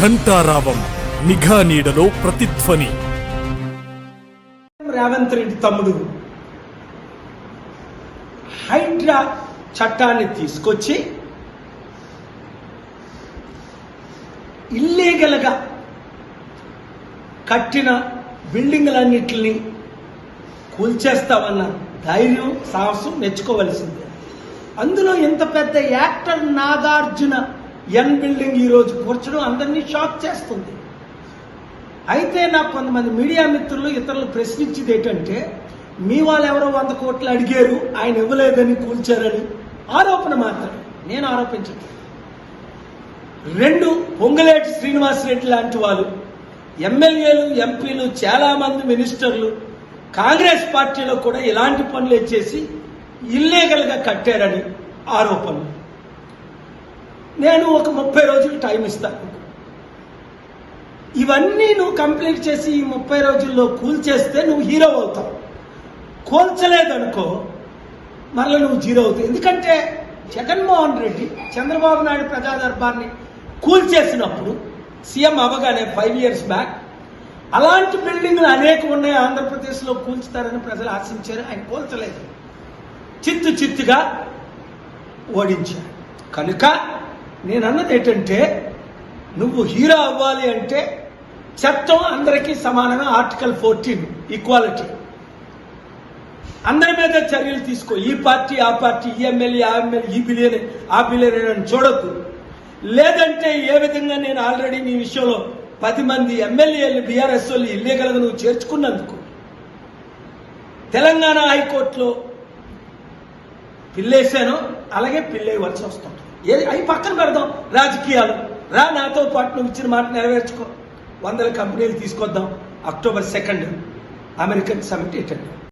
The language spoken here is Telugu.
ఘంటారావం నిఘా నీడలో ప్రతిధ్వని. రేవంత్ రెడ్డి తమ్ముడు హైడ్రా చట్టాన్ని తీసుకొచ్చి ఇల్లీగల్గా కట్టిన బిల్డింగ్లన్నిటిని కూల్చేస్తామన్న ధైర్యం సాహసం మెచ్చుకోవలసిందే. అందులో ఇంత పెద్ద యాక్టర్ నాగార్జున ఎన్ బిల్డింగ్ ఈరోజు కూర్చడం అందరినీ షాక్ చేస్తుంది. అయితే నాకు కొంతమంది మీడియా మిత్రులు ఇతరులు ప్రశ్నించేది ఏంటంటే మీ వాళ్ళు ఎవరో వంద కోట్లు అడిగారు ఆయన ఇవ్వలేదని కూల్చారని ఆరోపణ మాత్రమే నేను ఆరోపించట్లేదు. రెండు పొంగలేటి శ్రీనివాసరెడ్డి లాంటి వాళ్ళు ఎమ్మెల్యేలు ఎంపీలు చాలామంది మినిస్టర్లు కాంగ్రెస్ పార్టీలో కూడా ఇలాంటి పనులు చేసి ఇల్లీగల్గా కట్టారని ఆరోపణలు. నేను ఒక ముప్పై రోజులు టైం ఇస్తాను ఇవన్నీ నువ్వు కంప్లీట్ చేసి ఈ ముప్పై రోజుల్లో కూల్చేస్తే నువ్వు హీరో అవుతావు. కూల్చలేదనుకో మళ్ళీ నువ్వు జీరో అవుతావు. ఎందుకంటే జగన్మోహన్ రెడ్డి చంద్రబాబు నాయుడు ప్రజాదర్బార్ని కూల్చేసినప్పుడు సీఎం అవగానే ఫైవ్ ఇయర్స్ బ్యాక్ అలాంటి బిల్డింగ్లు అనేక ఉన్నాయి ఆంధ్రప్రదేశ్లో కూల్చుతారని ప్రజలు ఆశించారు. ఆయన కూల్చలేదు. చిత్తు చిత్తుగా ఓడించారు. కనుక నేను అన్నది ఏంటంటే నువ్వు హీరో అవ్వాలి అంటే చట్టం అందరికీ సమానమైన ఆర్టికల్ ఫోర్టీన్ ఈక్వాలిటీ అందరి మీద చర్యలు తీసుకో. ఈ పార్టీ ఆ పార్టీ ఈ ఎమ్మెల్యే ఆ ఎమ్మెల్యే ఈ బిలియన్ ఆ బిలియన్ అని చూడద్దు లేదంటే ఏ విధంగా నేను ఆల్రెడీ నీ విషయంలో పది మంది ఎమ్మెల్యేలు బీఆర్ఎస్ వాళ్ళు ఇల్లీగల్గా నువ్వు చేర్చుకున్నందుకు. తెలంగాణ హైకోర్టులో పిల్లేశాను అలాగే పిల్లేయవలసి వస్తుంది. ఏది? అవి పక్కన పెడదాం. రాజకీయాలు. రా నాతో పాటు నువ్వు ఇచ్చిన మాట నెరవేర్చుకో. వందల కంపెనీలు తీసుకొద్దాం. October second. అమెరికన్ సమిట్ ఏంటండి